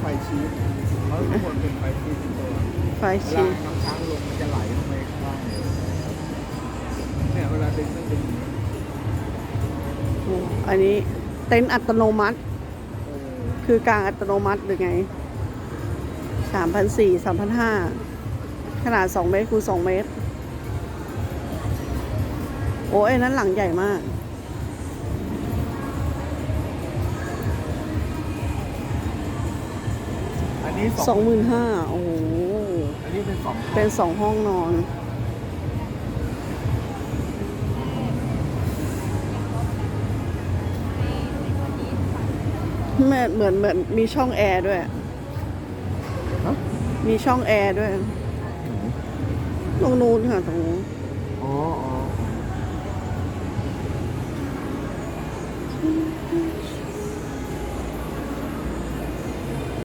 ไฟชีสเพราะทุกคนเป็นไฟชีสทุกตัวไฟเวชีลาน้ำค้างลงมันจะไหลลงไปข้างล่างเลยเนี่ยเวลาดึงต้องดึงอย่างนี้อันนี้เต็นท์อัตโนมัติเออคือกลางอัตโนมัติหรือไงสามพันสี่สามพันห้าขนาดสองเมตรคูณสองเมตร โอ้ยนั้นหลังใหญ่มาก อันนี้สองหมื่นห้าโอ้โหอันนี้เป็นสองเป็นสองห้องนอนเหมือนเหมือนเหมือนมีช่องแอร์ด้วย ฮะมีช่องแอร์ด้วย ตรงนู้นค่ะตรงนู้นอ๋ออ๋อ